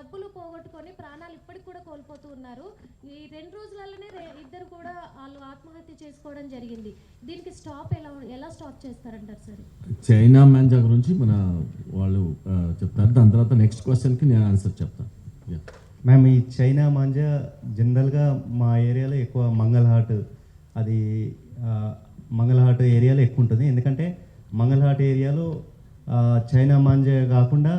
డబ్బులు పోగొట్టుకొని ప్రాణాలు ఇప్పటికి కూడా కోల్పోతూ ఉన్నారు. ఈ రెండు రోజులలోనే ఇద్దరు కూడా వాళ్ళు ఆత్మహత్య చేసుకోవడం జరిగింది. దీనికి స్టాప్ ఎలా ఎలా స్టాప్ చేస్తారంటారు సార్? చైనా మ్యాంజా గురించి మన వాళ్ళు చెప్తారు. దాని తర్వాత నెక్స్ట్ క్వశ్చన్కి నేను ఆన్సర్ చెప్తాను. మ్యామ్ ఈ చైనా మాంజా జనరల్గా మా ఏరియాలో ఎక్కువ మంగళహాట్ అది మంగళహాట్ ఏరియాలో ఎక్కువ ఉంటుంది. ఎందుకంటే మంగళహాట్ ఏరియాలో ఆ, చైనా మాంజా కాకుండా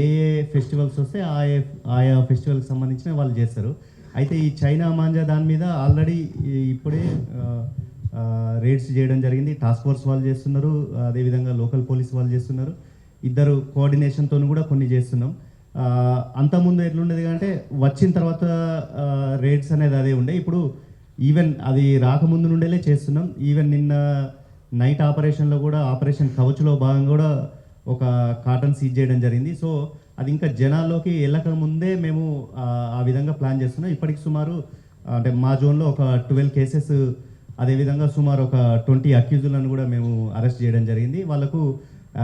ఏ ఏ ఫెస్టివల్స్ వస్తే ఆయా ఆయా ఫెస్టివల్కి సంబంధించిన వాళ్ళు చేస్తారు. అయితే ఈ చైనా మాంజా దాని మీద ఆల్రెడీ ఇప్పుడే రేడ్స్ చేయడం జరిగింది. టాస్క్ ఫోర్స్ వాళ్ళు చేస్తున్నారు అదేవిధంగా లోకల్ పోలీస్ వాళ్ళు చేస్తున్నారు. ఇద్దరు కోఆర్డినేషన్తో కూడా కొన్ని చేస్తున్నాం. అంతకుముందు ఎట్లుండేది అంటే వచ్చిన తర్వాత రేట్స్ అనేది అదే ఉండే. ఇప్పుడు ఈవెన్ అది రాకముందు నుండేలే చేస్తున్నాం. ఈవెన్ నిన్న నైట్ ఆపరేషన్లో కూడా ఆపరేషన్ కవచ్లో భాగంగా కూడా ఒక కాటన్ సీజ్ చేయడం జరిగింది. సో అది ఇంకా జనాల్లోకి వెళ్ళక ముందే మేము ఆ, విధంగా ప్లాన్ చేస్తున్నాం. ఇప్పటికి సుమారు అంటే మా జోన్లో ఒక ట్వెల్వ్ కేసెస్ అదేవిధంగా సుమారు ఒక ట్వంటీ అక్యూజులను కూడా మేము అరెస్ట్ చేయడం జరిగింది. వాళ్ళకు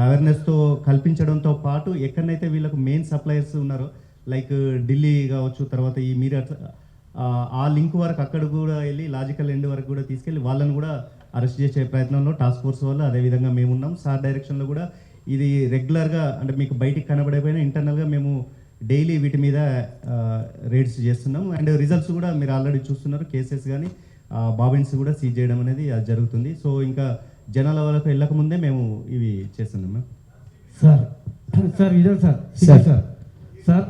అవేర్నెస్తో కల్పించడంతో పాటు ఎక్కడనైతే వీళ్ళకు మెయిన్ సప్లయర్స్ ఉన్నారో లైక్ ఢిల్లీ కావచ్చు తర్వాత ఈ మీరట్ ఆ, ఆ లింక్ వరకు అక్కడ కూడా వెళ్ళి లాజికల్ ఎండ్ వరకు కూడా తీసుకెళ్ళి వాళ్ళని కూడా అరెస్ట్ చేసే ప్రయత్నంలో టాస్క్ ఫోర్స్ వాళ్ళు అదేవిధంగా మేము ఉన్నాం. సార్ డైరెక్షన్లో కూడా ఇది రెగ్యులర్గా అంటే మీకు బయటికి కనబడకపోయినా ఇంటర్నల్గా మేము డైలీ వీటి మీద రేడ్స్ చేస్తున్నాం. అండ్ రిజల్ట్స్ కూడా మీరు ఆల్రెడీ చూస్తున్నారు కేసెస్ కానీ బాబిన్స్ కూడా సీజ్ చేయడం అనేది అది జరుగుతుంది. సో ఇంకా జనాల వరకు వెళ్ళక ముందే మేము ఇవి చేస్తున్నాం మ్యామ్. సార్ సార్ ఇదే sir sir. Sir. Sir.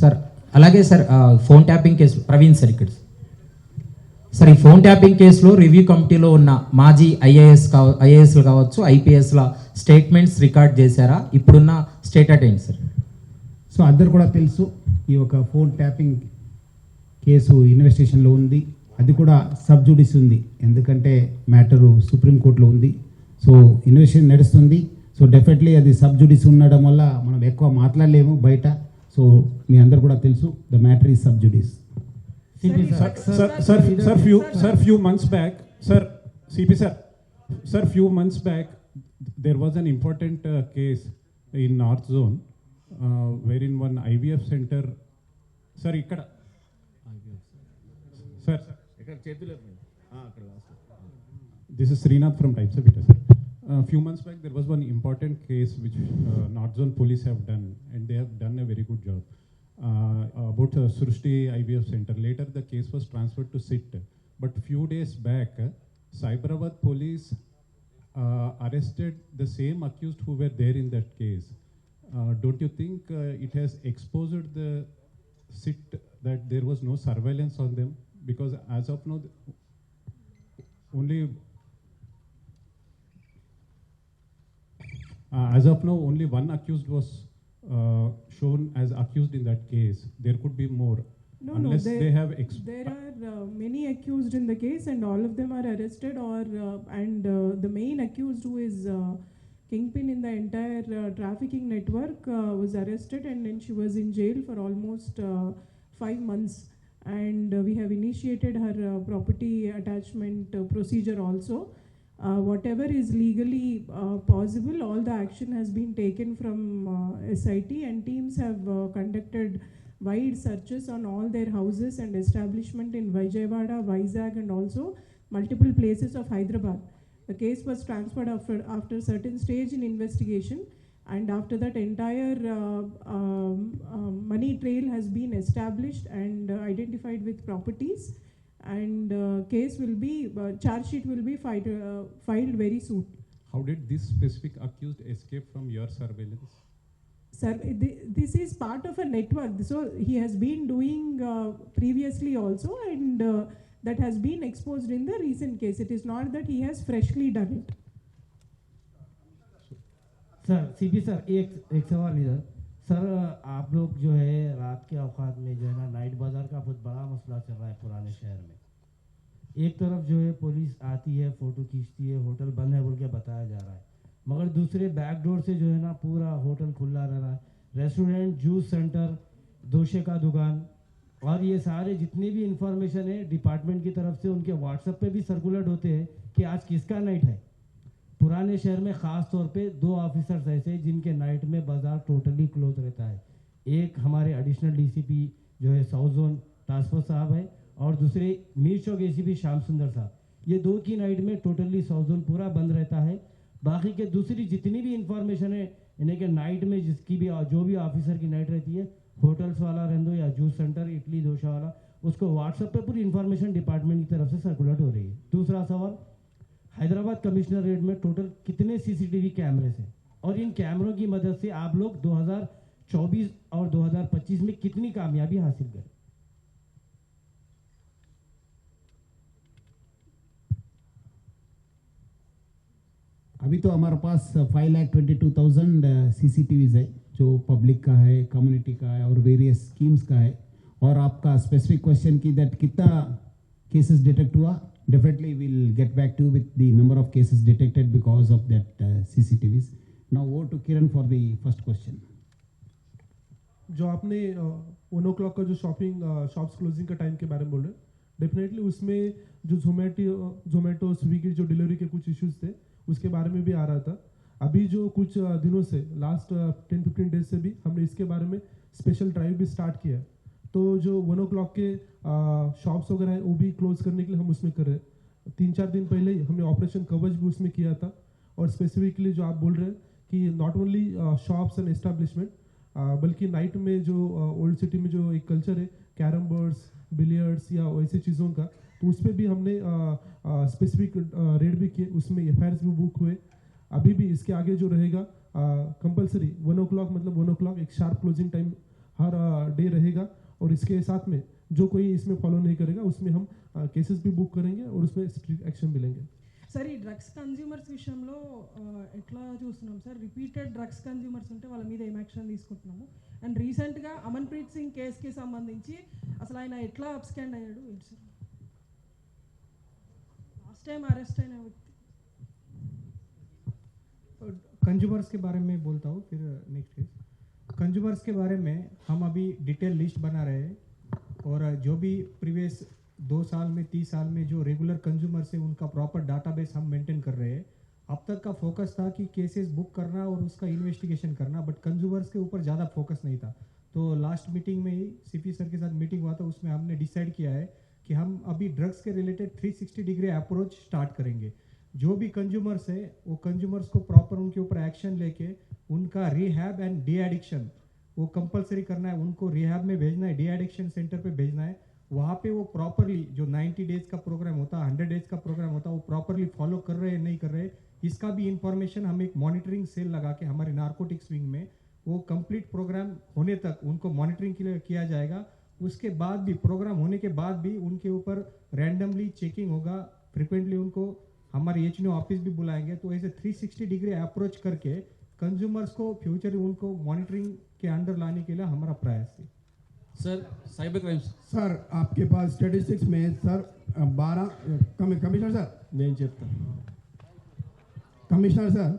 Sir అలాగే sir phone tapping case Praveen sir ఇక్కడ. సార్ ఈ ఫోన్ ట్యాపింగ్ కేసులో రివ్యూ కమిటీలో ఉన్న మాజీ ఐఏఎస్ కావ ఐఏఎస్లు కావచ్చు ఐపీఎస్ల స్టేట్మెంట్స్ రికార్డ్ చేశారా? ఇప్పుడున్న స్టేటస్ ఏంటి సార్. సో అందరు కూడా తెలుసు ఈ యొక్క ఫోన్ ట్యాపింగ్ కేసు ఇన్వెస్టిగేషన్లో ఉంది. అది కూడా సబ్ జుడిస్ ఉంది. ఎందుకంటే మ్యాటరు సుప్రీంకోర్టులో ఉంది. సో ఇన్వెస్టిగేషన్ నడుస్తుంది. సో డెఫినెట్లీ అది సబ్ జుడిస్ ఉండడం వల్ల మనం ఎక్కువ మాట్లాడలేము బయట. సో మీ అందరు కూడా తెలుసు the matter is sub judice. CP Sir, sir, sir, sir, few, sir, few months back, sir, CP sir, sir, few months back, there was an important uh, case in North Zone, uh, wherein one IVF center, sir, ఇక్కడ, sir, this is Srinath from Types of Vita, sir. A few months back, there was one important case which uh, North Zone Police have done, and they have done a very good job. Uh, about uh, Srushti IVF Center. Later, the case was transferred to SIT. But few days back, uh, Cyberabad Police uh, arrested the same accused who were there in that case. Uh, don't you think uh, it has exposed the SIT that there was no surveillance on them? Because as of now, only Uh, as of now, only one accused was uh, shown as accused in that case. There could be more. No, unless no, there, they have ex- there are uh, many accused in the case, and all of them are arrested. Or uh, and uh, the main accused, who is uh, kingpin in the entire uh, trafficking network, uh, was arrested, and then she was in jail for almost uh, five months. And we have initiated her uh, property attachment uh, procedure also. Uh, whatever is legally uh, possible, all the action has been taken from uh, SIT, and teams have uh, conducted wide searches on all their houses and establishment in Vijayawada, Vizag, and also multiple places of Hyderabad. The case was transferred after after certain stage in investigation, and after that entire uh, um, um, money trail has been established and uh, identified with properties, and uh, case will be uh, charge sheet will be filed uh, filed very soon. how did this specific accused escape from your surveillance? Sir, thi- this is part of a network. So he has been doing uh, previously also, and uh, that has been exposed in the recent case. It is not that he has freshly done it. Sir CP sir एक एक सवाल इधर sir, आप लोग जो है रात के अवकात में जो है ना, नाइट बाज़ार का बहुत बड़ा मसला चल रहा है पुराने शहर में। एक तरफ़ जो है पुलिस आती है, फ़ोटो खींचती है, होटल बंद है बोल के बताया जा रहा है। मगर दूसरे बैक डोर से जो है ना पूरा होटल खुला रह रहा है। रेस्टोरेंट जूस सेंटर दोशे का दुकान और ये सारे जितनी भी इंफॉर्मेशन है डिपार्टमेंट की तरफ़ से उनके व्हाट्सएप पे भी सर्कुलेट होते हैं कि आज किसका नाइट है। पुराने शहर में ख़ास तौर पे दो ऑफिसर्स ऐसे जिनके नाइट में बाज़ार टोटली क्लोज रहता है। एक हमारे एडिशनल डीसीपी जो है साउथ जोन ट्रांसफ़र साहब है और दूसरे मीर चौक एसीपी श्याम सुंदर साहब। ये दो की नाइट में टोटली साउथ जोन पूरा बंद रहता है। बाकी के दूसरी जितनी भी इंफॉर्मेशन है यानी कि नाइट में जिसकी भी, जो भी ऑफिसर की नाइट रहती है, होटल्स वाला रहने दो या जूस सेंटर, इडली, डोसा वाला, उसको व्हाट्सएप पे पूरी इन्फॉर्मेशन डिपार्टमेंट की तरफ़ से सर्कुलेट हो रही है। दूसरा सवाल हैदराबाद कमिश्नर रेट में टोटल कितने सीसीटीवी कैमरे हैं और इन कैमरों की मदद से आप लोग 2024 और 2025 में कितनी कामयाबी हासिल करें? अभी तो हमारे पास five lakh twenty two thousand C है, जो पब्लिक का है कम्युनिटी का है, और वेरियस स्कीम्स का है। और आपका स्पेसिफिक क्वेश्चन की दैट कितना केसेस डिटेक्ट हुआ? Will get back to with the number of cases detected because of that C C T Vs now वो to Kiran for the first question जो आपने वन ओ क्लॉक का जो shopping shops closing का time के बारे में बोल रहे डेफिनेटली उसमें जो जोमेटो जोमेटो स्विगी जो डिलीवरी के कुछ इश्यूज़ थे, उसके बारे में भी आ रहा था। अभी जो कुछ दिनों से लास्ट टेन फिफ्टीन डेज़ से भी हमने इसके बारे में स्पेशल ड्राइव भी स्टार्ट किया है। तो जो वन ओ क्लॉक के शॉप्स वगैरह है, वो भी क्लोज करने के लिए हम उसमें कर रहे हैं। तीन चार दिन पहले ही हमने ऑपरेशन कवच भी उसमें किया था। और स्पेसिफिकली जो आप बोल रहे हैं कि not only shops and establishment बल्कि नाइट में जो ओल्ड सिटी में जो एक कल्चर है कैरम बोर्ड्स बिलियर्ड्स या वैसी चीज़ों का तो उस पर भी हमने स्पेसिफिक रेड भी किए, उसमें एफ़ भी बुक हुए। अभी भी इसके आगे जो रहेगा कंपलसरी वन ओ क्लॉक मतलब वन ओ क्लॉक एक शार्प क्लोजिंग टाइम हर डे रहेगा। और इसके साथ में जो कोई इसमें फॉलो नहीं करेगा उसमें हम केसेस भी बुक करेंगे और उसमें स्ट्रिक्ट एक्शन भी लेंगे సార్ ఈ డ్రగ్స్ కన్జ్యూమర్స్ విషయంలో ఆ, ఎట్లా చూస్తున్నాం సార్ రిపీటెడ్ డ్రగ్స్ కన్జ్యూమర్స్ ఉంటే వాళ్ళ మీద ఏం యాక్షన్ తీసుకుంటున్నాము అండ్ రీసెంట్గా అమన్ప్రీత్ సింగ్ కేసుకి సంబంధించి అసలు ఆయన ఎట్లా అబ్స్కాండ్ అయ్యాడు ఏంటి సార్ లాస్ట్ టైం అరెస్ట్ అయిన వ్యక్తి कंज्यूमर्स के बारे में बोलता हूँ फिर नेक्स्ट केस कंज्यूमर्स के बारे में हम अभी डिटेल लिस्ट बना रहे हैं और जो भी प्रीवियस दो साल में, तीस साल में जो रेगुलर कंज्यूमर्स है, उनका प्रॉपर डाटाबेस हम मेंटेन कर रहे हैं। अब तक का फोकस था कि केसेस बुक करना और उसका इन्वेस्टिगेशन करना बट कंज्यूमर्स के ऊपर ज़्यादा फोकस नहीं था। तो लास्ट मीटिंग में ही सीपी सर के साथ मीटिंग हुआ था, उसमें हमने डिसाइड किया है कि हम अभी ड्रग्स के रिलेटेड 360 डिग्री अप्रोच स्टार्ट करेंगे। जो भी कंज्यूमर्स है, वो कंज्यूमर्स को प्रॉपर उनके ऊपर एक्शन लेके उनका रिहैब एंड डी एडिक्शन वो कंपलसरी करना है, उनको रिहैब में भेजना है डी एडिक्शन सेंटर पे भेजना है, वहाँ पे वो प्रॉपरली जो 90 डेज़ का प्रोग्राम होता है 100 डेज़ का प्रोग्राम होता है वो प्रॉपरली फॉलो कर रहे हैं, नहीं कर रहे, इसका भी इंफॉर्मेशन हम एक मॉनिटरिंग सेल लगा के, हमारे नार्कोटिक्स विंग में, वो कंप्लीट प्रोग्राम होने तक उनको मॉनिटरिंग के लिए किया जाएगा, उसके बाद भी प्रोग्राम होने के बाद भी उनके ऊपर रैंडमली चेकिंग होगा फ्रिक्वेंटली उनको, हमारे एच ऑफ़िस भी बुलाएँगे तो ऐसे 360 डिग्री अप्रोच करके कंज्यूमर्स को फ्यूचर में उनको मॉनिटरिंग के अंडर लाने के लिए हमारा प्रयास है सर साइबर क्राइम्स सर आपके पास स्टेटिस्टिक्स में सर बारह कमिश्नर सर నేను చెప్తాను कमिश्नर सर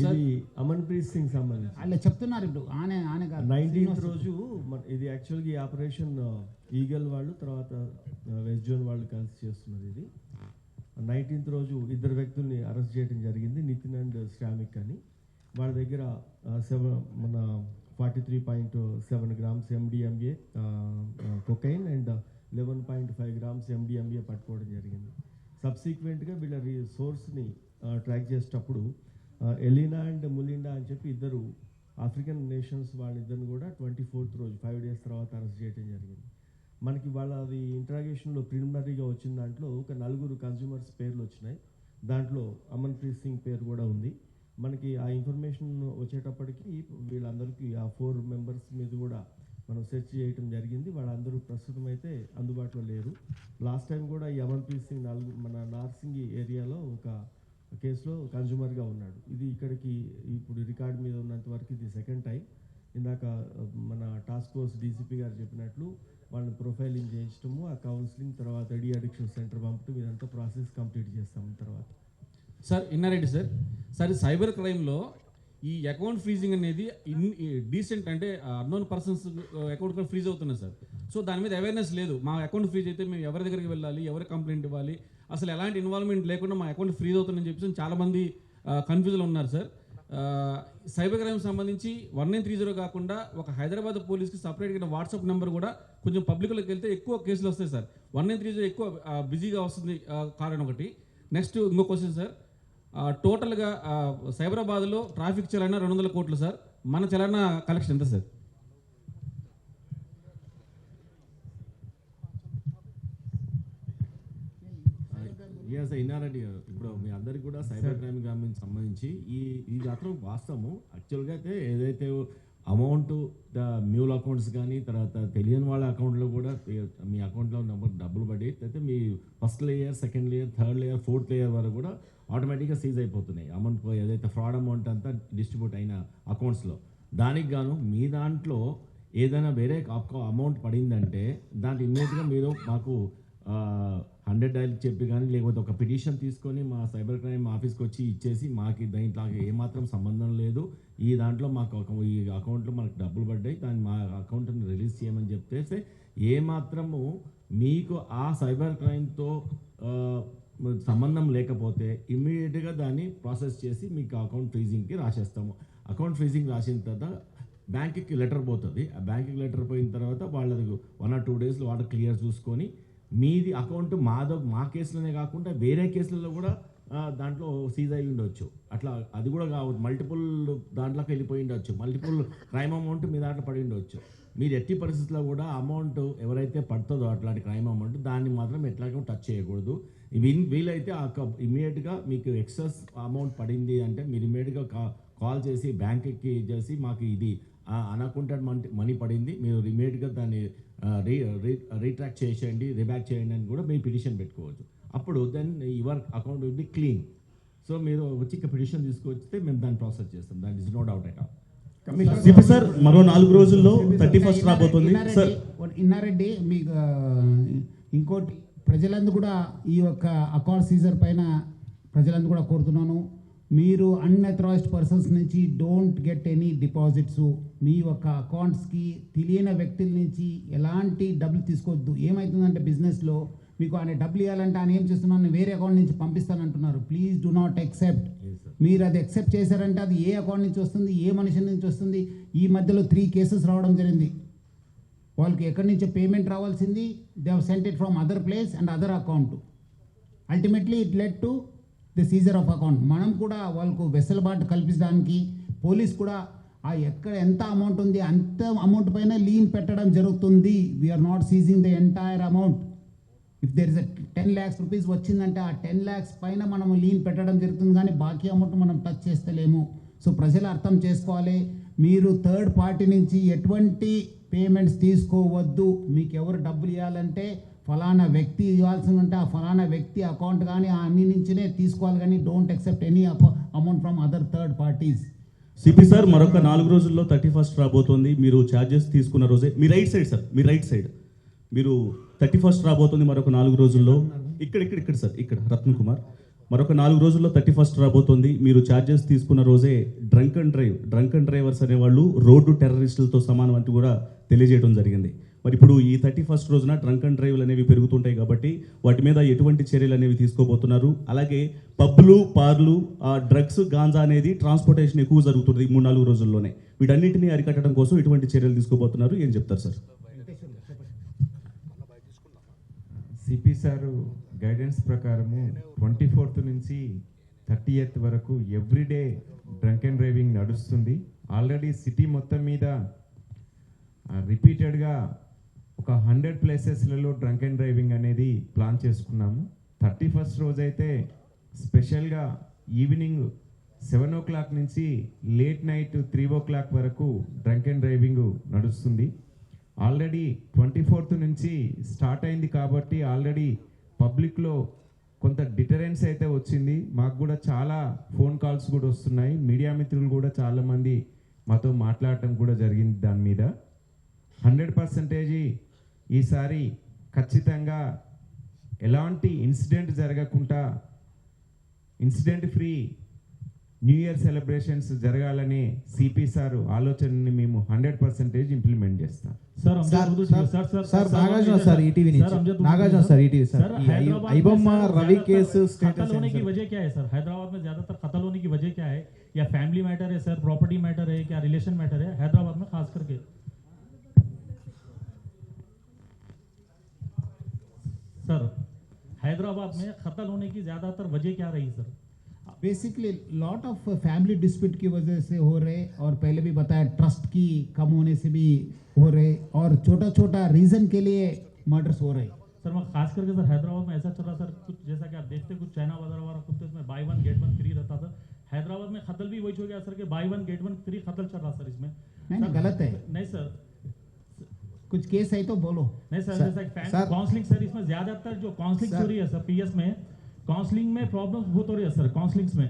ఇది అమన్ప్రీత్ సింగ్ సంబంధించి వాళ్ళు చెప్తున్నారు ఇప్పుడు ఆనే ఆనే కాదు నైన్టీన్త్ రోజు మన- ఇది యాక్చువల్గా ఈ ఆపరేషన్ ఈగల్ వాళ్ళు తర్వాత వెస్ట్ జోన్ వాళ్ళు కలిసి చేస్తున్నారు ఇది నైన్టీన్త్ రోజు ఇద్దరు వ్యక్తుల్ని అరెస్ట్ చేయడం జరిగింది నితిన్ అండ్ శ్రామిక్ అని. వాళ్ళ దగ్గర సెవెన్ మన forty three point seven grams MDMA cocaine and eleven point five grams MDMA పట్టుకోవడం జరిగింది. సబ్సీక్వెంట్గా వీళ్ళ సోర్స్ని ట్రాక్ చేసేటప్పుడు ఎలీనా అండ్ ములిండా అని చెప్పి ఇద్దరు ఆఫ్రికన్ నేషన్స్ వాళ్ళిద్దరిని కూడా ట్వంటీ ఫోర్త్ రోజు ఫైవ్ డేస్ తర్వాత అరెస్ట్ చేయడం జరిగింది. మనకి వాళ్ళ అది ఇంట్రాగేషన్లో ప్రిలిమినరీగా వచ్చిన దాంట్లో ఒక నలుగురు కన్జ్యూమర్స్ పేర్లు వచ్చినాయి. దాంట్లో అమన్ప్రీత్ సింగ్ పేరు కూడా ఉంది. మనకి ఆ ఇన్ఫర్మేషన్ వచ్చేటప్పటికి వీళ్ళందరికీ ఆ ఫోర్ మెంబర్స్ మీద కూడా మనం సెర్చ్ చేయటం జరిగింది. వాళ్ళందరూ ప్రస్తుతం అయితే అందుబాటులో లేరు. లాస్ట్ టైం కూడా ఈ అమన్ప్రీత్ సింగ్ నలుగు మన నార్సింగి ఏరియాలో ఒక కేసులో కన్జ్యూమర్గా ఉన్నాడు. ఇది ఇక్కడికి ఇప్పుడు రికార్డ్ మీద ఉన్నంత వరకు ఇది సెకండ్ టైం ఇందాక మన టాస్క్ ఫోర్స్ డీసీపీ గారు చెప్పినట్లు వాళ్ళని ప్రొఫైలింగ్ చేయించడము ఆ కౌన్సిలింగ్ తర్వాత డీ అడిక్షన్ సెంటర్ పంపటం ఇదంతా ప్రాసెస్ కంప్లీట్ చేస్తాం తర్వాత. Sir Innareddy sir? Sir cyber క్రైమ్లో ఈ అకౌంట్ ఫ్రీజింగ్ అనేది ఇన్ డీసెంట్ అంటే అన్నోన్ పర్సన్స్ అకౌంట్ కూడా ఫ్రీజ్ అవుతున్నాయి సార్. సో దాని మీద అవేర్నెస్ లేదు. మా అకౌంట్ ఫ్రీజ్ అయితే మేము ఎవరి దగ్గరికి వెళ్ళాలి ఎవరి కంప్లైంట్ ఇవ్వాలి? అసలు ఎలాంటి ఇన్వాల్వ్మెంట్ లేకుండా మా అకౌంట్ ఫ్రీజ్ అవుతుందని చెప్పేసి చాలామంది కన్ఫ్యూజన్లో ఉన్నారు సార్. సైబర్ క్రైమ్ సంబంధించి వన్ నైన్ త్రీ జీరో కాకుండా ఒక హైదరాబాద్ పోలీస్కి సపరేట్గా వాట్సాప్ నెంబర్ కూడా కొంచెం పబ్లిక్లోకి వెళ్తే ఎక్కువ కేసులు వస్తాయి sir. One nine three zero ఎక్కువ బిజీగా వస్తుంది కారణం ఒకటి. నెక్స్ట్ ఇంకో క్వశ్చన్ సార్. టోటల్గా సైబరాబాద్లో ట్రాఫిక్ చలానా రెండు వందల కోట్లు సార్. మన చలానా కలెక్షన్ ఎంత సార్? ఎస్ ఇన్నారండి ఇప్పుడు మీ అందరికి కూడా సైబర్ క్రైమ్ గ్రామీణ సంబంధించి ఈ ఈ మాత్రం వాస్తవము. యాక్చువల్గా అయితే ఏదైతే అమౌంట్ మ్యూల్ అకౌంట్స్ కానీ తర్వాత తెలియని వాళ్ళ అకౌంట్లో కూడా మీ అకౌంట్లో నెంబర్ డబ్బులు పడి అయితే మీ first layer second layer third layer fourth layer వరకు కూడా ఆటోమేటిక్గా సీజ్ అయిపోతున్నాయి. అమౌంట్ ఏదైతే ఫ్రాడ్ అమౌంట్ అంతా డిస్ట్రిబ్యూట్ అయిన అకౌంట్స్లో. దానికి గాను మీ దాంట్లో ఏదైనా వేరే అమౌంట్ పడిందంటే దాంట్లో ఇమ్మీడియట్గా మీరు మాకు హండ్రెడ్ డైల్ చెప్పి కానీ లేకపోతే ఒక పిటిషన్ తీసుకొని మా సైబర్ క్రైమ్ ఆఫీస్కి వచ్చి ఇచ్చేసి మాకు దీంట్లో ఏమాత్రం సంబంధం లేదు. ఈ దాంట్లో మాకు ఒక ఈ అకౌంట్లో మనకు డబ్బులు పడ్డాయి. దాన్ని మా అకౌంట్ని రిలీజ్ చేయమని చెప్తే ఏ మాత్రము మీకు ఆ సైబర్ క్రైమ్తో సంబంధం లేకపోతే ఇమ్మీడియట్గా దాన్ని ప్రాసెస్ చేసి మీకు అకౌంట్ ఫ్రీజింగ్కి రాసేస్తాము. అకౌంట్ ఫ్రీజింగ్ రాసిన తర్వాత బ్యాంక్కి లెటర్ పోతుంది. ఆ బ్యాంక్కి లెటర్ పోయిన తర్వాత వాళ్ళది వన్ ఆర్ టూ డేస్లో వాటర్ క్లియర్ చూసుకొని మీది అకౌంట్ మాదో మా కేసులోనే కాకుండా వేరే కేసులలో కూడా దాంట్లో సీజ్ అయి ఉండొచ్చు. అట్లా అది కూడా కావచ్చు మల్టిపుల్ దాంట్లోకి వెళ్ళిపోయి ఉండొచ్చు. మల్టిపుల్ క్రైమ్ అమౌంట్ మీ దాంట్లో పడి ఉండొచ్చు. మీరు ఎట్టి పరిస్థితుల్లో కూడా అమౌంట్ ఎవరైతే పడుతుందో అట్లాంటి క్రైమ్ అమౌంట్ దాన్ని మాత్రం ఎట్లాగో టచ్ చేయకూడదు. వీలైతే ఆ ఇమ్మీడియట్గా మీకు ఎక్సెస్ అమౌంట్ పడింది అంటే మీరు ఇమీడియట్గా కా కాల్ చేసి బ్యాంక్కి చేసి మాకు ఇది అనకౌంటెడ్ మనీ మనీ పడింది. మీరు ఇమీడియట్గా దాన్ని రీ రీట్రాక్ట్ చేసేయండి రిబ్యాక్ చేయండి అని కూడా మీరు పిటిషన్ పెట్టుకోవచ్చు. అప్పుడు then your account will be clean so మీరు వచ్చి ఇక పిటిషన్ తీసుకొస్తే మేము దాన్ని ప్రాసెస్ చేస్తాం. That is no doubt at CP sir మరో నాలుగు రోజుల్లో థర్టీ ఫస్ట్ రాబోతుంది. సార్ ఇన్నారెడ్డి- మీకు ఇంకోటి ప్రజలందరూ కూడా ఈ యొక్క అకౌంట్ సీజర్ పైన ప్రజలందరూ కూడా కోరుతున్నాను. మీరు అన్అథరైజ్డ్ పర్సన్స్ నుంచి డోంట్ గెట్ ఎనీ డిపాజిట్స్ మీ యొక్క అకౌంట్స్కి తెలియని వ్యక్తుల నుంచి ఎలాంటి డబ్బులు తీసుకోవద్దు. ఏమవుతుందంటే బిజినెస్లో మీకు ఆయన డబ్బులు ఇవ్వాలంటే ఆయన ఏం చేస్తున్నాను వేరే అకౌంట్ నుంచి పంపిస్తానంటున్నారు. ప్లీజ్ డు నాట్ యాక్సెప్ట్ మీరు అది యాక్సెప్ట్ చేశారంటే అది ఏ అకౌంట్ నుంచి వస్తుంది? ఏ మనిషి నుంచి వస్తుంది? ఈ మధ్యలో త్రీ కేసెస్ రావడం జరిగింది. వాళ్ళకి ఎక్కడి నుంచో పేమెంట్ రావాల్సింది. They sent it from other place and other account ultimately it led to the seizure of account. మనం కూడా వాళ్ళకు వెసులుబాటు కల్పించడానికి పోలీస్ కూడా ఆ ఎక్కడ ఎంత అమౌంట్ ఉంది అంత అమౌంట్ పైన లీన్ పెట్టడం జరుగుతుంది. We're not seizing the entire amount if there is a ten lakhs rupees వచ్చిందంటే ఆ టెన్ ల్యాక్స్ పైన మనం లీన్ పెట్టడం జరుగుతుంది కానీ బాకీ అమౌంట్ మనం టచ్ చేస్తలేము. సో ప్రజలు అర్థం చేసుకోవాలి. మీరు థర్డ్ పార్టీ నుంచి ఎటువంటి పేమెంట్స్ తీసుకోవద్దు. మీకు ఎవరు డబ్బులు ఇవ్వాలంటే ఫలానా వ్యక్తి ఇవ్వాల్సి ఉంటే ఆ ఫలానా వ్యక్తి అకౌంట్ కానీ అన్ని నుంచినే తీసుకోవాలి కానీ don't accept any amount from other third parties CP sir మరొక నాలుగు రోజుల్లో థర్టీ ఫస్ట్ రాబోతోంది. మీరు ఛార్జెస్ తీసుకున్న రోజే మీ రైట్ సైడ్ సార్ మీ రైట్ సైడ్ మీరు థర్టీ ఫస్ట్ రాబోతుంది మరొక నాలుగు రోజుల్లో. ఇక్కడ ఇక్కడ ఇక్కడ సార్ ఇక్కడ రత్న కుమార్. మరొక నాలుగు రోజుల్లో థర్టీ ఫస్ట్ రాబోతోంది. మీరు ఛార్జెస్ తీసుకున్న రోజే drunk and drive drunk and drivers అనేవాళ్ళు రోడ్డు టెర్రరిస్టులతో సమానం అంటూ కూడా తెలియజేయడం జరిగింది. మరి ఇప్పుడు ఈ థర్టీ ఫస్ట్ రోజున డ్రంక్ అండ్ డ్రైవ్లు అనేవి పెరుగుతుంటాయి కాబట్టి వాటి మీద ఎటువంటి చర్యలు అనేవి తీసుకోబోతున్నారు. అలాగే పబ్లు పార్లు ఆ డ్రగ్స్ గాంజా అనేది ట్రాన్స్పోర్టేషన్ ఎక్కువ జరుగుతుంది మూడు నాలుగు రోజుల్లోనే. వీటన్నిటిని అరికట్టడం కోసం ఎటువంటి చర్యలు తీసుకోబోతున్నారు. ఏం చెప్తారు సార్? సిపి సారు గైడెన్స్ ప్రకారము ట్వంటీ ఫోర్త్ నుంచి థర్టీ ఎయిత్ వరకు ఎవ్రీడే డ్రంక్ అండ్ డ్రైవింగ్ నడుస్తుంది. ఆల్రెడీ సిటీ మొత్తం మీద రిపీటెడ్గా ఒక హండ్రెడ్ ప్లేసెస్లలో డ్రంక్ అండ్ డ్రైవింగ్ అనేది ప్లాన్ చేసుకున్నాము. థర్టీ ఫస్ట్ రోజైతే స్పెషల్గా ఈవినింగ్ సెవెన్ ఓ క్లాక్ నుంచి late night three o'clock వరకు డ్రంక్ అండ్ డ్రైవింగ్ నడుస్తుంది. ఆల్రెడీ ట్వంటీ ఫోర్త్ నుంచి స్టార్ట్ అయింది కాబట్టి ఆల్రెడీ పబ్లిక్లో కొంత డిటరెన్స్ అయితే వచ్చింది. మాకు కూడా చాలా ఫోన్ కాల్స్ కూడా వస్తున్నాయి. మీడియా మిత్రులు కూడా చాలామంది మాతో మాట్లాడటం కూడా జరిగింది దాని మీద. హండ్రెడ్ పర్సెంటేజీ ఈసారి ఖచ్చితంగా ఎలాంటి ఇన్సిడెంట్ జరగకుండా incident free new year celebrations జరగాలని సిపి సార్ ఆలోచనని మేము హండ్రెడ్ పర్సెంటేజ్ ఇంప్లిమెంట్ చేస్తాం sir Amjad sir, ఉద్దూసి- sir sir sir Nagarjuna sir ETV నుంచి sir, Amjad उद्दूसी Nagarjuna sir ETV sir sir, ये हैदराबाद में ऐबम सर रवि ज्यादातर केस कत्ल स्टेटस होने की वजह क्या है सर हैदराबाद में ज्यादातर कत्ल होने की वजह क्या है या फैमिली मैटर है सर प्रॉपर्टी मैटर है क्या रिलेशन मैटर है हैदराबाद में खास करके सर हैदराबाद में कत्ल होने की ज़्यादातर वजह क्या रही sir basically lot of family dispute की वजह से हो रहे और पहले भी बताया ट्रस्ट की कम होने से भी हो रहे और छोटा छोटा रीजन के लिए मर्डर्स हो रहे। सर मैं खास करके सर हैदराबाद में ऐसा चल रहा सर कुछ जैसा कि आप देखते कुछ चाइना बाज़ार वाला कुछ इसमें buy one get one free रहता था हैदराबाद में कत्ल भी वही हो गया सर कि buy one get one free कत्ल चल रहा सर इसमें। नहीं, सर, नहीं, गलत है। नहीं सर कुछ केस है तो बोलो। नहीं सर जैसा काउंसलिंग सर। इसमें ज़्यादातर जो काउंसलिंग हो रही है सर पीएस में काउंसलिंग में प्रॉब्लम बहुत हो रही है सर काउंसलिंग्स में।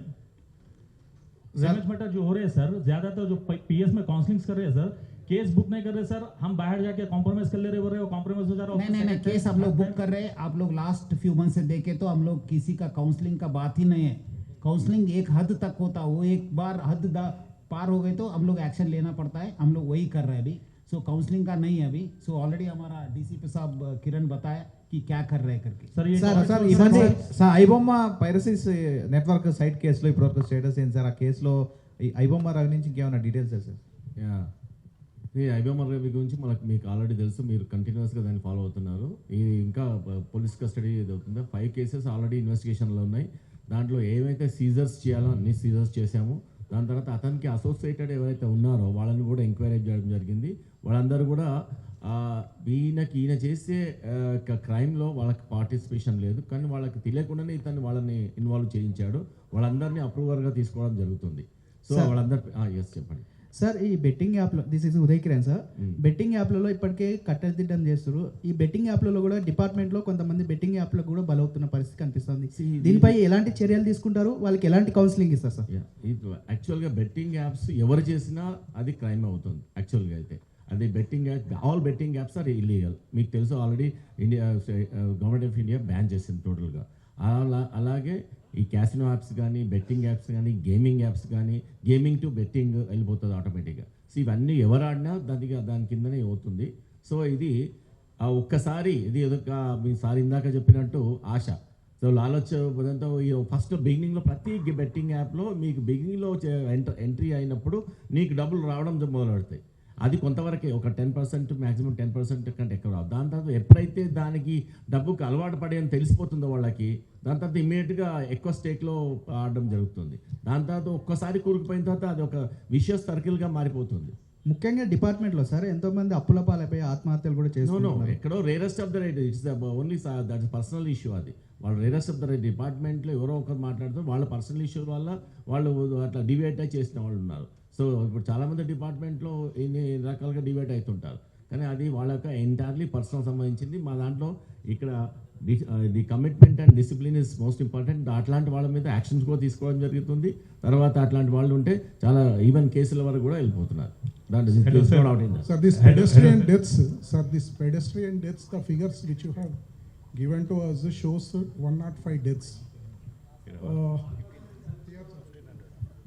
रेमेज मैटर जो हो रहे हैं सर ज़्यादातर जो पीएस में काउंसलिंग कर रहे हैं सर केस बुक नहीं कर रहे सर हम बाहर जाके कॉम्प्रोमाइज कर ले रहे हो रहे हो कॉम्प्रोमाइज हो जा रहा नहीं नहीं नहीं केस हम लोग बुक कर रहे हैं आप लोग लास्ट फ्यू मंथ से देखे तो हम लोग किसी का काउंसलिंग का बात ही नहीं है। काउंसलिंग एक हद तक होता वो एक बार हद पार हो गए तो हम लोग एक्शन लेना पड़ता है हम लोग वही कर रहे हैं अभी। सो काउंसलिंग का नहीं है अभी सो ऑलरेडी हमारा डीसीपी साहब अ, किरण बताया कि क्या कर रहे हैं करके సార్ సార్ ఈ మధ్య sir iBomma piracies network site కేసులో ఇప్పటివరకు స్టేటస్ ఏంటి సార్ ఆ కేసులో ఈ ఐబొమ్మ రవి నుంచి ఇంకేమైనా డీటెయిల్స్ సార్ యా ఈ ఐబీఎంఆర్ రవి గురించి మనకు మీకు ఆల్రెడీ తెలుసు మీరు కంటిన్యూస్గా దాన్ని ఫాలో అవుతున్నారు ఇది ఇంకా పోలీస్ కస్టడీ ఇది అవుతుంది ఫైవ్ కేసెస్ ఆల్రెడీ ఇన్వెస్టిగేషన్లో ఉన్నాయి దాంట్లో ఏవైతే సీజర్స్ చేయాలో అన్ని సీజర్స్ చేశాము దాని తర్వాత అతనికి అసోసియేటెడ్ ఎవరైతే ఉన్నారో వాళ్ళని కూడా ఎంక్వైరీ చేయడం జరిగింది. వాళ్ళందరూ కూడా ఈయనకి ఈయన చేసే క్రైమ్లో వాళ్ళకి పార్టిసిపేషన్ లేదు. కానీ వాళ్ళకి తెలియకుండానే ఇతన్ని వాళ్ళని ఇన్వాల్వ్ చేయించాడు. వాళ్ళందరినీ అప్రూవర్గా తీసుకోవడం జరుగుతుంది. సో. వాళ్ళందరూ ఎస్ చెప్పండి. సార్ ఈ బెట్టింగ్ యాప్లో this is Uday Kiran sir betting యాప్లలో ఇప్పటికే కట్టదిడ్డం చేస్తారు ఈ బెట్టింగ్ యాప్లలో కూడా డిపార్ట్మెంట్లో కొంతమంది బెట్టింగ్ యాప్లో కూడా బలవుతున్న పరిస్థితి కనిపిస్తుంది. దీనిపై ఎలాంటి చర్యలు తీసుకుంటారు? వాళ్ళకి ఎలాంటి కౌన్సిలింగ్ ఇస్తారు సార్ యాక్చువల్గా బెట్టింగ్ యాప్స్ ఎవరు చేసినా అది క్రైమ్ అవుతుంది యాక్చువల్గా అయితే. అది betting all betting apps are illegal మీకు తెలుసు already India government of India ban చేసింది టోటల్గా అలా అలాగే ఈ క్యాసినో యాప్స్ కానీ బెట్టింగ్ యాప్స్ కానీ గేమింగ్ యాప్స్ కానీ గేమింగ్ టు బెట్టింగ్ వెళ్ళిపోతుంది ఆటోమేటిక్గా. సో ఇవన్నీ ఎవరు ఆడినా దానికి దాని కిందనే అవుతుంది. సో ఇది ఆ ఒక్కసారి ఇది ఎదుక మీ సార్ ఇందాక చెప్పినట్టు ఆశ. సో లాలచ్ ఈ ఫస్ట్ బిగినింగ్లో ప్రతి బెట్టింగ్ యాప్లో మీకు బిగినింగ్లో ఎంట్రీ అయినప్పుడు నీకు డబ్బులు రావడం మొదలు పెడతాయి అది కొంతవరకే ఒక ten percent maximum ten percent కంటే ఎక్కువ రావు దాని తర్వాత ఎప్పుడైతే దానికి డబ్బుకి అలవాటు పడే అని తెలిసిపోతుందో వాళ్ళకి దాని తర్వాత ఇమీడియట్గా ఎక్కువ స్టేక్లో ఆడడం జరుగుతుంది. దాని తర్వాత ఒక్కసారి కూరుకుపోయిన తర్వాత అది ఒక విషయస్ సర్కిల్గా మారిపోతుంది. ముఖ్యంగా డిపార్ట్మెంట్లో సార్ ఎంతో మంది అప్పుల పాలైపోయి ఆత్మహత్యలు కూడా నో నో చేసుకుంటున్నారు ఎక్కడో rarest of the right it's only that personal issue అది. వాళ్ళు రేరెస్ట్ ఆఫ్ ద రైట్ డిపార్ట్మెంట్లో ఎవరో ఒకరు మాట్లాడుతూ వాళ్ళ పర్సనల్ ఇష్యూ వల్ల వాళ్ళు అట్లా డివైడ్ చేసిన వాళ్ళు ఉన్నారు. సో ఇప్పుడు చాలామంది డిపార్ట్మెంట్లో ఇన్ని రకాలుగా డివైడ్ అవుతుంటారు. కానీ అది వాళ్ళ యొక్క ఎంటైర్లీ పర్సనల్ సంబంధించింది. మా దాంట్లో ఇక్కడ the commitment and discipline is most important అట్లాంటి వాళ్ళ మీద యాక్షన్స్ కూడా తీసుకోవడం జరుగుతుంది. తర్వాత అట్లాంటి వాళ్ళు ఉంటే చాలా ఈవెన్ కేసుల వరకు కూడా వెళ్ళిపోతున్నారు. దాంట్లో Sir, this pedestrian deaths, sir, this pedestrian deaths, the figures which you have given to us shows one not five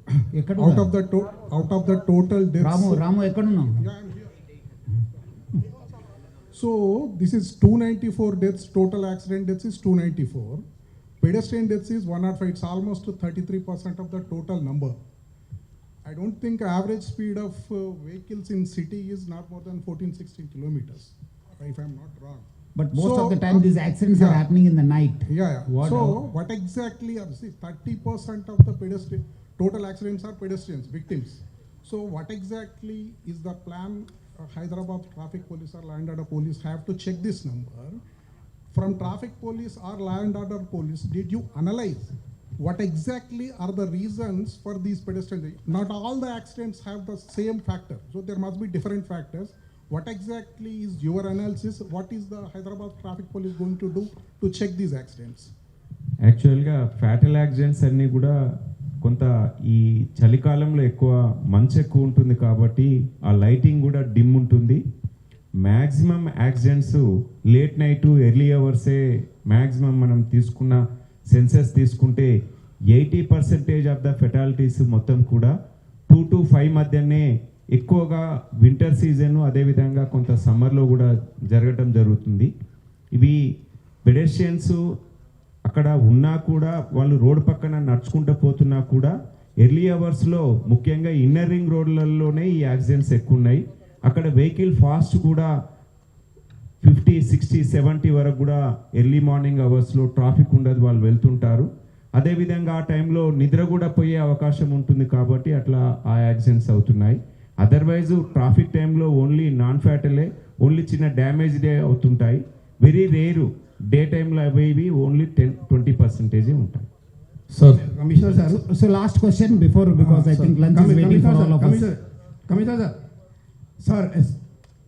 deaths. Uh, ఎక్కడ Out of the to- out of the total deaths. రాము రాము ఎక్కడున్నావు So this is two ninety-four deaths, total accident deaths is two ninety-four. Pedestrian deaths is one not five, it's almost thirty-three percent of the total number. I don't think average speed of uh, vehicles in city is not more than 14, 16 kilometers, if I'm not wrong. But most So, of the time, these accidents are yeah. happening in the night. Yeah, yeah. What so else? what exactly are, see, thirty percent of the pedestrian, total accidents are pedestrians, victims. So what exactly is the plan? Uh, Hyderabad traffic police or land order police have to check this number. From traffic police or land order police, did you analyze what exactly are the reasons for these pedestrians? Not all the accidents have the same factor, so there must be different factors. What exactly is your analysis? What is the Hyderabad traffic police going to do to check these accidents? యాక్చువల్గా fatal accidents అన్నీ కూడా కొంత ఈ చలికాలంలో ఎక్కువ మంచు ఎక్కువ ఉంటుంది కాబట్టి ఆ లైటింగ్ కూడా డిమ్ ఉంటుంది. Maximum accidents late night early అవర్సే maximum మనం తీసుకున్న సెన్సెస్ తీసుకుంటే eighty percentage of the fatalities మొత్తం కూడా టూ టు ఫైవ్ మధ్యనే ఎక్కువగా వింటర్ సీజన్ అదేవిధంగా కొంత సమ్మర్లో కూడా జరగటం జరుగుతుంది. ఇవి పెడెస్ట్రియన్స్ అక్కడ ఉన్నా కూడా వాళ్ళు రోడ్ పక్కన నడుచుకుంటూ పోతున్నా కూడా ఎర్లీ అవర్స్లో ముఖ్యంగా ఇన్నర్ రింగ్ రోడ్లలోనే ఈ యాక్సిడెంట్స్ ఎక్కువ ఉన్నాయి అక్కడ వెహికల్ ఫాస్ట్ కూడా ఫిఫ్టీ సిక్స్టీ సెవెంటీ వరకు కూడా ఎర్లీ మార్నింగ్ అవర్స్లో ట్రాఫిక్ ఉండదు వాళ్ళు వెళ్తుంటారు. అదేవిధంగా ఆ టైంలో నిద్ర కూడా పోయే అవకాశం ఉంటుంది కాబట్టి అట్లా ఆ యాక్సిడెంట్స్ అవుతున్నాయి. అదర్వైజ్ ట్రాఫిక్ టైంలో ఓన్లీ నాన్ ఫ్యాటలే ఓన్లీ చిన్న డ్యామేజ్డే అవుతుంటాయి. వెరీ రేరు డే టైంలో అవేవి ఓన్లీ టెన్ ట్వంటీ పర్సెంటేజ్ ఉంటాయి Sir. Commissioner, sir. So, so last question before, because I sir. think lunch is Commi- waiting for Commissioner, all of us. Commissioner, Commissioner, sir. Sir, yes,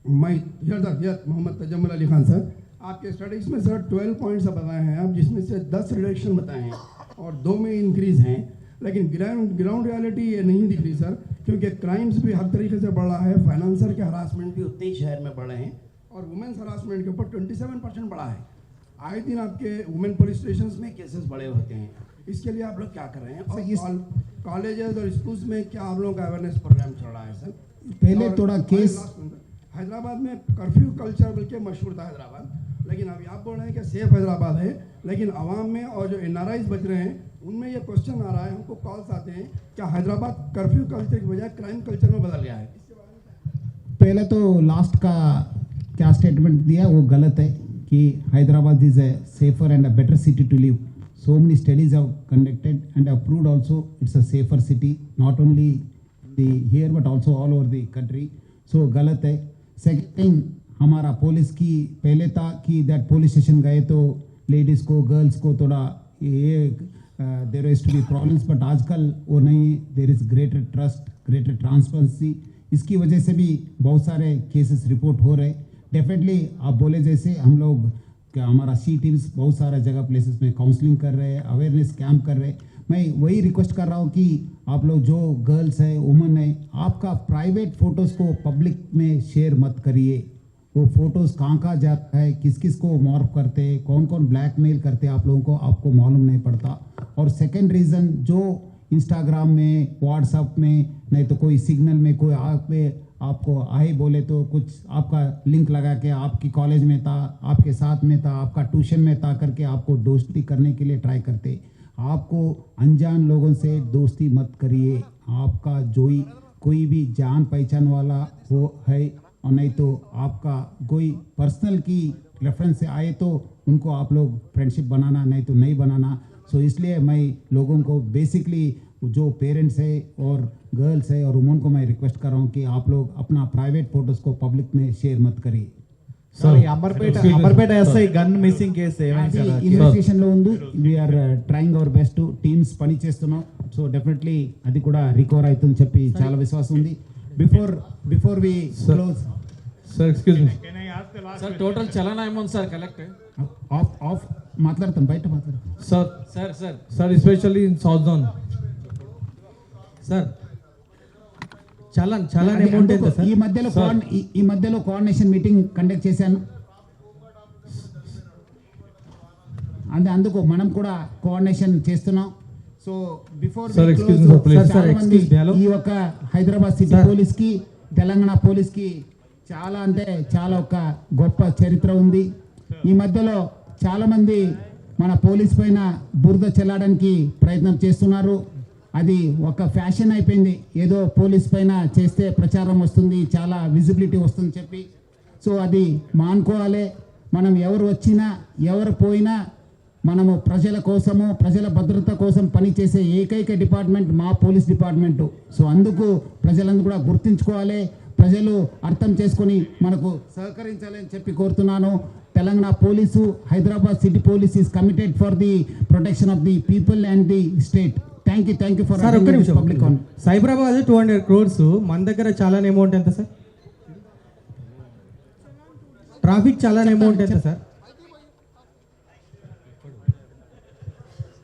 my, here, sir, here, Mohammed Tajammul Ali Khan sir आपके studies में sir 12 points बताए हैं आप जिसमें से 10 reduction बताए हैं और दो में इंक्रीज हैं लेकिन ग्राउंड ग्राउंड रियलिटी ये नहीं दिख रही सर क्योंकि क्राइम्स भी हर तरीके से बढ़ रहा है फाइनेंसर के हरासमेंट भी उतने ही शहर में बढ़ रहे हैं और वुमेन्स हरासमेंट के ऊपर 27 परसेंट बढ़ा है आए दिन आपके वुमेन पुलिस स्टेशन में केसेस बड़े होते हैं। इसके लिए आप लोग क्या कर रहे हैं? और कॉलेजेस और स्कूल्स में क्या आप लोगों का अवेयरनेस प्रोग्राम चल रहा है सर? पहले थोड़ा केस- हैदराबाद में कर्फ्यू कल्चर बल्कि मशहूर था हैदराबाद। लेकिन अभी आप बोल रहे हैं कि सेफ़ हैदराबाद है। लेकिन आवाम में और जो एन बच रहे हैं उनमें ये क्वेश्चन आ रहा है। हमको कॉल्स आते हैं क्या हैदराबाद कर्फ्यू कल्चर की बजाय क्राइम कल्चर में बदल गया है। पहले तो लास्ट का क्या स्टेटमेंट दिया वो गलत है। कि Hyderabad is a safer and a better city to live many studies have conducted and have proved also it's a safer city, not only the here but also all over the country. So गलत है second thing हमारा police की पहले था कि that police station गए तो ladies को गर्ल्स को थोड़ा ये there is to be problems but आजकल वो नहीं there is greater trust greater transparency इसकी वजह से भी बहुत सारे केसेस रिपोर्ट हो रहे डेफिनेटली आप बोले जैसे हम लोग हमारा सी टीम्स बहुत सारा जगह प्लेसेस में काउंसलिंग कर रहे हैं अवेयरनेस कैंप कर रहे हैं। मैं वही रिक्वेस्ट कर रहा हूँ कि आप लोग जो गर्ल्स है वुमन है, आपका प्राइवेट फ़ोटोज़ को पब्लिक में शेयर मत करिए। वो फ़ोटोज़ कहाँ कहाँ जाता है, किस किस को मॉर्फ करते हैं, कौन कौन ब्लैकमेल करते हैं आप लोगों को, आपको मालूम नहीं पड़ता। और सेकेंड रीज़न जो इंस्टाग्राम में व्हाट्सअप में, नहीं तो कोई सिग्नल में, कोई आप में आपको आई बोले तो कुछ आपका लिंक लगा के आपकी कॉलेज में था, आपके साथ में था, आपका ट्यूशन में था करके आपको दोस्ती करने के लिए ट्राई करते। आपको अनजान लोगों से दोस्ती मत करिए। आपका जो ही कोई भी जान पहचान वाला हो, है और नहीं तो आपका कोई पर्सनल की रेफरेंस से आए तो उनको आप लोग फ्रेंडशिप बनाना, नहीं तो नहीं बनाना। सो so इसलिए मैं लोगों को बेसिकली जो पेरेंट्स है और गर्ल्स है और वुमन को मैं रिक्वेस्ट कर रहा हूँ कि आप लोग अपना प्राइवेट फोटोज को पब्लिक में शेयर मत करिए sir Amberpet Amberpet SI gun missing case ఏమైంది సార్ ఇన్వెస్టిగేషన్ లో ఉంది we're trying our best teams పని చేస్తున్నాం సో డెఫినెట్లీ అది కూడా రికవర్ అవుతుంది చెప్పి చాలా విశ్వాసం ఉంది before before we close sir excuse me sir total చలానా amount sir collect of of మాట్లాడతాను బయట మాట్లాడతాను sir sir sir sir especially in south zone sir challan challan amount ఎంత అందుకు సార్? ఈ మధ్యలో ఈ- మధ్యలో కోఆర్డినేషన్ మీటింగ్ కండక్ట్ చేశాను. అంటే అందుకు మనం కూడా కోఆర్డినేషన్ చేస్తున్నాం. So before. ఈ యొక్క హైదరాబాద్ సిటీ పోలీస్కి తెలంగాణ పోలీస్కి చాలా అంటే చాలా ఒక గొప్ప చరిత్ర ఉంది. ఈ మధ్యలో చాలా మంది మన పోలీస్ పైన బురద చెల్లడానికి ప్రయత్నం చేస్తున్నారు. అది ఒక ఫ్యాషన్ అయిపోయింది. ఏదో పోలీస్ పైన చేస్తే ప్రచారం వస్తుంది చాలా విజిబిలిటీ వస్తుంది చెప్పి. సో అది మానుకోవాలి. మనం ఎవరు వచ్చినా ఎవరు పోయినా మనము ప్రజల కోసము ప్రజల భద్రత కోసం పనిచేసే ఏకైక డిపార్ట్మెంట్ మా పోలీస్ డిపార్ట్మెంటు. సో అందుకు ప్రజలందరూ కూడా గుర్తించుకోవాలి. ప్రజలు అర్థం చేసుకొని మనకు సహకరించాలని చెప్పి కోరుతున్నాను. Telangana police Hyderabad city police is committed for the protection of the people and the state thank you thank you for sir ఒక్క నిమిషం. Public Cyberabad two hundred crores మన దగ్గర చలాన్ అమౌంట్ ఎంత సార్ ట్రాఫిక్ చలాన్ అమౌంట్ ఎంత sir